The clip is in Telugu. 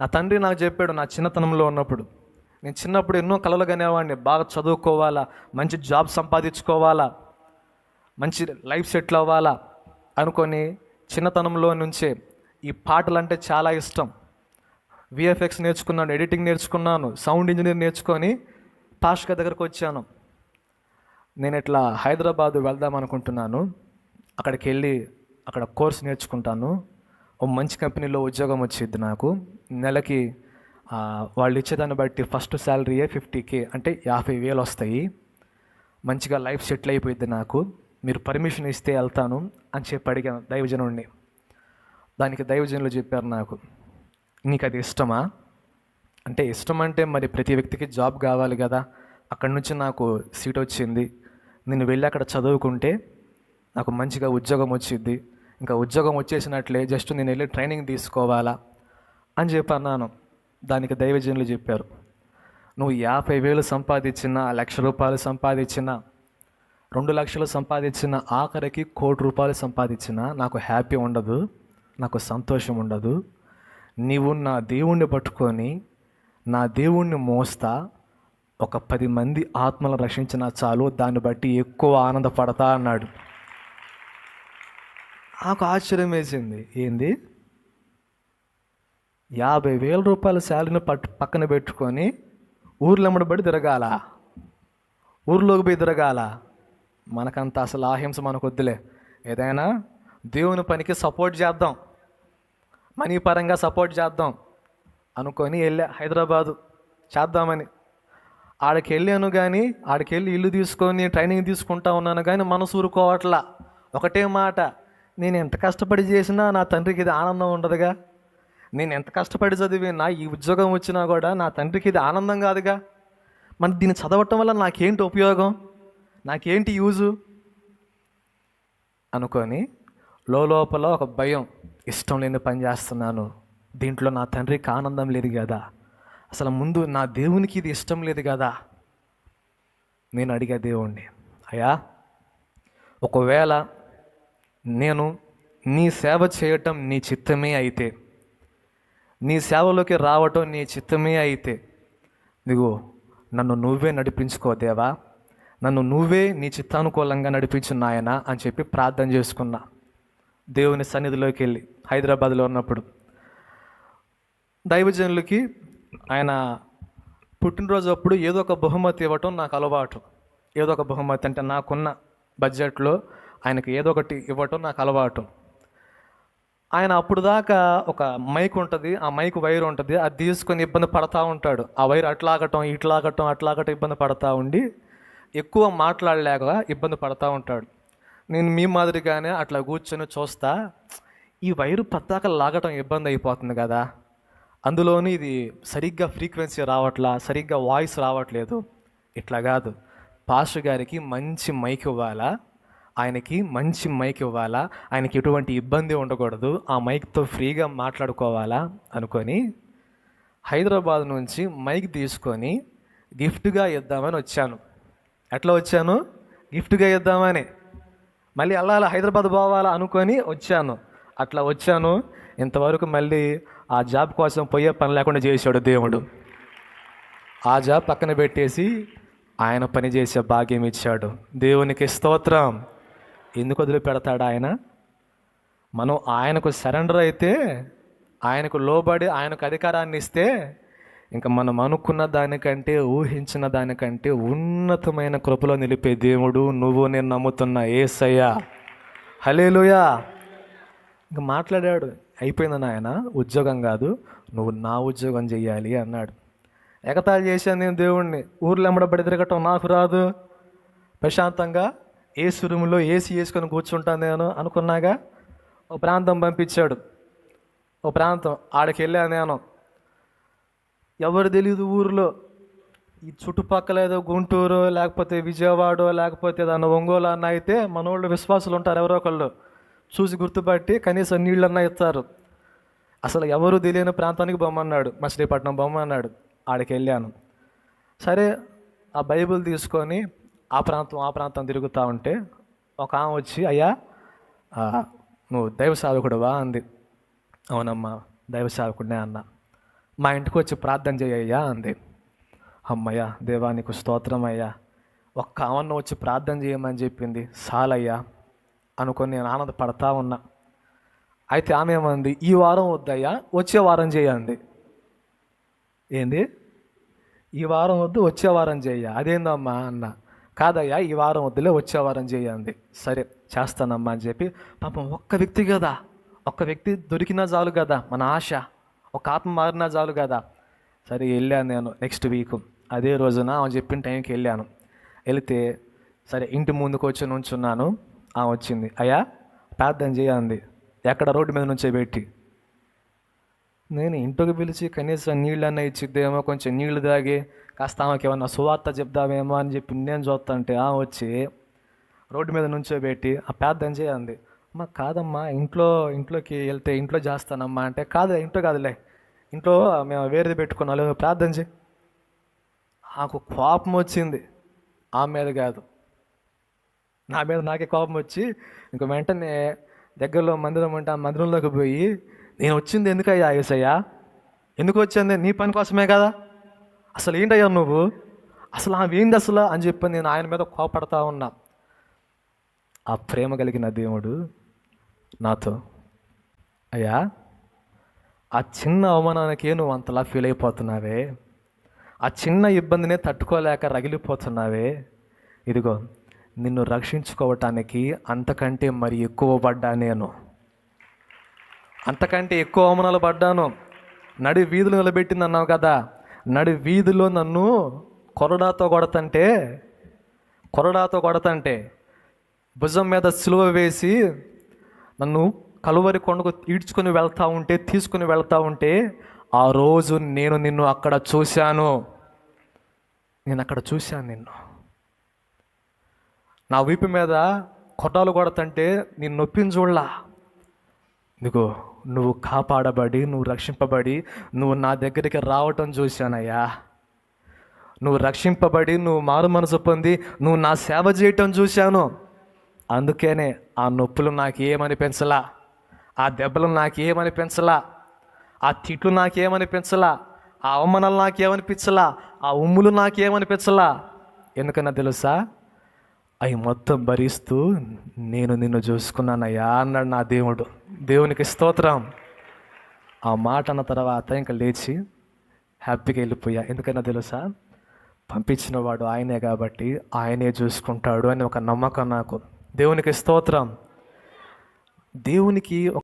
నా తండ్రి నాకు చెప్పాడు నా చిన్నతనంలో ఉన్నప్పుడు. నేను చిన్నప్పుడు ఎన్నో కలలు కనేవాడిని. బాగా చదువుకోవాలా మంచి జాబ్ సంపాదించుకోవాలా మంచి లైఫ్ సెటిల్ అవ్వాలా అనుకొని చిన్నతనంలో నుంచే ఈ పాటలు అంటే చాలా ఇష్టం. విఎఫ్ఎక్స్ నేర్చుకున్నాను ఎడిటింగ్ నేర్చుకున్నాను సౌండ్ ఇంజనీర్ నేర్చుకొని పాష్క దగ్గరకు వచ్చాను. నేను ఇట్లా హైదరాబాద్ వెళ్దాం అనుకుంటున్నాను. అక్కడికి వెళ్ళి అక్కడ కోర్స్ నేర్చుకుంటాను. ఓ మంచి కంపెనీలో ఉద్యోగం వచ్చింది నాకు. నెలకి వాళ్ళు ఇచ్చేదాన్ని బట్టి ఫస్ట్ శాలరీయే ఫిఫ్టీ కే అంటే యాభై వేలు వస్తాయి. మంచిగా లైఫ్ సెటిల్ అయిపోయింది నాకు. మీరు పర్మిషన్ ఇస్తే వెళ్తాను అని చెప్పి అడిగాను దైవజనుడిని దానికి దైవజనులు చెప్పారు నాకు నీకు అది ఇష్టమా? అంటే ఇష్టం అంటే మరి ప్రతి వ్యక్తికి జాబ్ కావాలి కదా. అక్కడి నుంచి నాకు సీట్ వచ్చింది. నేను వెళ్ళి అక్కడ చదువుకుంటే నాకు మంచిగా ఉద్యోగం వచ్చింది ఇంకా ఉద్యోగం వచ్చేసినట్లే జస్ట్ నేను వెళ్ళి ట్రైనింగ్ తీసుకోవాలా. అని చెప్పి అన్నాను. దానికి దైవజనులు చెప్పారు. నువ్వు యాభై వేలు సంపాదించినా లక్ష రూపాయలు సంపాదించినా రెండు లక్షలు సంపాదించిన ఆఖరికి కోటి రూపాయలు సంపాదించిన నాకు హ్యాపీ ఉండదు నాకు సంతోషం ఉండదు. నీవు నా దేవుణ్ణి పట్టుకొని నా దేవుణ్ణి మోస్తా ఒక పది మంది ఆత్మలను రక్షించిన చాలు దాన్ని బట్టి ఎక్కువ ఆనందపడతా అన్నాడు. నాకు ఆశ్చర్యం వేసింది ఏంది? యాభై వేల రూపాయల శాలరీని పట్టు పక్కన పెట్టుకొని ఊర్లో ఎమ్మడబడి తిరగాల. ఊర్లోకి పోయి తిరగాల. మనకంత అసలు ఆహింస మనకు వద్దులే. ఏదైనా దేవుని పనికి సపోర్ట్ చేద్దాం. మనీ పరంగా సపోర్ట్ చేద్దాం అనుకొని వెళ్ళా హైదరాబాదు. చేద్దామని. ఆడికి వెళ్ళాను కానీ ఆడికి వెళ్ళి ఇల్లు తీసుకొని ట్రైనింగ్ తీసుకుంటా ఉన్నాను కానీ మనసు ఊరుకోవట్లా. ఒకటే మాట. నేను ఎంత కష్టపడి చేసినా నా తండ్రికి ఇది ఆనందం ఉండదుగా. నేను ఎంత కష్టపడి చదివి నా ఈ ఉద్యోగం వచ్చినా కూడా నా తండ్రికి ఇది ఆనందం కాదుగా? మరి దీన్ని చదవటం వల్ల నాకేంటి ఉపయోగం? నాకేంటి యూజు? అనుకొని లోపల ఒక భయం ఇష్టం లేని పని చేస్తున్నాను. దీంట్లో నా తండ్రికి ఆనందం లేదు కదా? అసలు ముందు నా దేవునికి ఇది ఇష్టం లేదు కదా? నేను అడిగా దేవుణ్ణి అయ్యా ఒకవేళ నేను నీ సేవ చేయటం నీ చిత్తమే అయితే నీ సేవలోకి రావటం నీ చిత్తమే అయితే. దిగు నన్ను నువ్వే నడిపించుకో దేవా. నన్ను నువ్వే నీ చిత్తానుకూలంగా నడిపించు నాయన అని చెప్పి ప్రార్థన చేసుకున్నా. దేవుని సన్నిధిలోకి వెళ్ళి హైదరాబాద్లో ఉన్నప్పుడు దైవజనులకి ఆయన పుట్టినరోజు అప్పుడు ఏదో ఒక బహుమతి ఇవ్వటం నాకు అలవాటు. ఏదో ఒక బహుమతి అంటే నాకున్న బడ్జెట్లో ఆయనకి ఏదో ఒకటి ఇవ్వటం నాకు అలవాటు. ఆయన అప్పుడు దాకా ఒక మైక్ ఉంటుంది ఆ మైక్ వైర్ ఉంటుంది అది తీసుకొని ఇబ్బంది పడతా ఉంటాడు. ఆ వైర్ అట్లాగటం ఇట్లాగటం అట్లాగటం ఇబ్బంది పడతా ఉండి ఎక్కువ మాట్లాడలేక ఇబ్బంది పడతా ఉంటాడు. నేను మీ మాదిరిగానే అట్లా కూర్చొని చూస్తా ఈ వైరు పద్దాక లాగటం ఇబ్బంది అయిపోతుంది కదా. అందులోని ఇది సరిగ్గా ఫ్రీక్వెన్సీ రావట్లా సరిగ్గా వాయిస్ రావట్లేదు. ఇట్లా కాదు. పాస్ గారికి మంచి మైక్ ఇవ్వాలా? ఆయనకి మంచి మైక్ ఇవ్వాలా? ఆయనకి ఎటువంటి ఇబ్బంది ఉండకూడదు. ఆ మైక్తో ఫ్రీగా మాట్లాడుకోవాలా? అనుకొని హైదరాబాద్ నుంచి మైక్ తీసుకొని గిఫ్ట్గా ఇద్దామని వచ్చాను. ఎట్లా వచ్చాను? గిఫ్ట్గా ఇద్దామని. మళ్ళీ అలా హైదరాబాద్ పోవాలా అనుకొని వచ్చాను. అట్లా వచ్చాను. ఇంతవరకు మళ్ళీ ఆ జాబ్ కోసం పోయే పని లేకుండా చేశాడు దేవుడు. ఆ జాబ్ పక్కన పెట్టేసి ఆయన పని చేసే భాగ్యం ఇచ్చాడు. దేవునికి స్తోత్రం. ఎందుకు వదిలిపెడతాడు ఆయన? మనం ఆయనకు సరెండర్ అయితే ఆయనకు లోబడి ఆయనకు అధికారాన్ని ఇస్తే ఇంకా మనం అనుకున్న దానికంటే ఊహించిన దానికంటే ఉన్నతమైన కృపలో నిలిపే దేవుడు నువ్వు నేను నమ్ముతున్న ఏసయ్యా. హలేలుయా ఇంకా మాట్లాడాడు అయిపోయింది నాయన ఉద్యోగం కాదు నువ్వు నా ఉద్యోగం చెయ్యాలి అన్నాడు. ఎగతాళి చేశాను నేను దేవుణ్ణి ఊర్లో ఎమ్మడబడి తిరగటం నాకు రాదు. ప్రశాంతంగా ఏసీ రూమ్లో ఏసీ వేసుకొని కూర్చుంటాను నేను అనుకున్నాగా ఓ ప్రాంతం పంపించాడు. ఓ ప్రాంతం ఆడికి వెళ్ళాను నేను. ఎవరు తెలియదు ఊరిలో. ఈ చుట్టుపక్కల ఏదో గుంటూరు లేకపోతే విజయవాడ లేకపోతే ఏదన్నా ఒంగోలు అన్న అయితే మన వాళ్ళు విశ్వాసులు ఉంటారు ఎవరో ఒకళ్ళు. చూసి గుర్తుపట్టి కనీసం నీళ్ళన్నా ఇస్తారు. అసలు ఎవరు తెలియని ప్రాంతానికి బొమ్మన్నాడు మచిలీపట్నం బొమ్మ అన్నాడు ఆడికి వెళ్ళాను. సరే ఆ బైబిల్ తీసుకొని ఆ ప్రాంతం ఆ ప్రాంతం తిరుగుతూ ఉంటే ఒక ఆమె వచ్చి అయ్యా నువ్వు దైవ సేవకుడువా అంది. అవునమ్మా దైవ సేవకుడినే అన్న. మా ఇంటికి వచ్చి ప్రార్థన చేయయ్యా అంది. అమ్మయ్యా దేవా నీకు స్తోత్రం అయ్యా. ఒక్క ఆవన్న వచ్చి ప్రార్థన చేయమని చెప్పింది. సాలయ్యా అనుకొని నేను ఆనందపడతా ఉన్నా. అయితే ఆమె ఏమంది ఈ వారం వద్దయ్యా వచ్చే వారం చేయండి ఏంది? ఈ వారం వద్దు వచ్చే వారం చేయ అదేందమ్మా అన్న. కాదయ్యా ఈ వారం వద్దులే వచ్చే వారం చేయండి. సరే చేస్తానమ్మా అని చెప్పి పాపం ఒక్క వ్యక్తి కదా ఒక్క వ్యక్తి దొరికినా చాలు కదా మన ఆశ ఒక ఆత్మ మారినా చాలు కదా. సరే వెళ్ళాను నేను నెక్స్ట్ వీక్ అదే రోజున ఆమె చెప్పిన టైంకి వెళ్ళాను. వెళితే సరే ఇంటి ముందుకు వచ్చి నుంచున్నాను. ఆమె వచ్చింది అయ్యా ప్రార్థన చేయండి. ఎక్కడ రోడ్డు మీద నుంచే పెట్టి నేను ఇంటికి పిలిచి కనీసం నీళ్ళన్నా ఇచ్చిద్దేమో కొంచెం నీళ్ళు తాగి కాస్త ఆమెకి ఏమన్నా సువార్త చెప్దామేమో అని చెప్పి నేను చూస్తుంటే ఆమె వచ్చి రోడ్డు మీద నుంచోబెట్టి ఆ ప్రార్థన చేయండి అమ్మ కాదమ్మా ఇంట్లో ఇంట్లోకి వెళ్తే ఇంట్లో చేస్తానమ్మా అంటే కాదు ఇంట్లో కాదులే ఇంట్లో మేము వేరేది పెట్టుకున్నాం లేదు ప్రార్థన చేయి. నాకు కోపం వచ్చింది ఆమె మీద కాదు. నా మీద నాకే కోపం వచ్చి ఇంక వెంటనే దగ్గరలో మందిరం ఉంటే ఆ మందిరంలోకి పోయి నేను వచ్చింది ఎందుకయ్యా ఏసయ్యా? ఎందుకు వచ్చింది? నీ పని కోసమే కదా? అసలు ఏంటయ్యా నువ్వు? అసలు ఆమె ఏంది అసలు అని చెప్పి నేను ఆయన మీద కోపడతా ఉన్నా. ఆ ప్రేమ కలిగిన దేవుడు నాతో అయ్యా ఆ చిన్న అవమానానికే నువ్వు అంతలా ఫీల్ అయిపోతున్నావే. ఆ చిన్న ఇబ్బందినే తట్టుకోలేక రగిలిపోతున్నావే. ఇదిగో నిన్ను రక్షించుకోవటానికి అంతకంటే మరి ఎక్కువ పడ్డా నేను. అంతకంటే ఎక్కువ అవమానాలు పడ్డాను. నడి వీధులు నిలబెట్టింది అన్నావు కదా. నడి వీధిలో నన్ను కొరడాతో కొడతంటే కొరడాతో కొడతంటే భుజం మీద సిలువ వేసి నన్ను కలువరి కొండకు ఈడ్చుకొని వెళ్తూ ఉంటే తీసుకుని వెళ్తూ ఉంటే ఆ రోజు నేను నిన్ను అక్కడ చూశాను. నేను అక్కడ చూశాను నిన్ను. నా వీపు మీద కొట్టాలు కొడతంటే నేను నొప్పిని చూడలా. ఇదిగో నువ్వు కాపాడబడి నువ్వు రక్షింపబడి నువ్వు నా దగ్గరికి రావటం చూశానయ్యా. నువ్వు రక్షింపబడి నువ్వు మారు మనసు పొంది నువ్వు నా సేవ చేయటం చూశాను. అందుకనే ఆ నొప్పులు నాకు ఏమని పెంచలా? ఆ దెబ్బలు నాకు ఏమని పెంచలా? ఆ తిట్లు నాకేమనిపించలా ఆ అవమానాలు నాకేమనిపించలా? ఆ ఉమ్ములు నాకేమనిపించలా? ఎందుకన్నా తెలుసా? అవి మొత్తం భరిస్తూ నేను నిన్ను చూసుకున్నానయ్యా అన్నాడు నా దేవుడు. దేవునికి స్తోత్రం. ఆ మాట అన్న తర్వాత ఇంకా లేచి హ్యాపీగా వెళ్ళిపోయా. ఎందుకైనా తెలుసా? పంపించిన వాడు ఆయనే కాబట్టి ఆయనే చూసుకుంటాడు అని ఒక నమ్మకం నాకు. దేవునికి స్తోత్రం. దేవునికి ఒక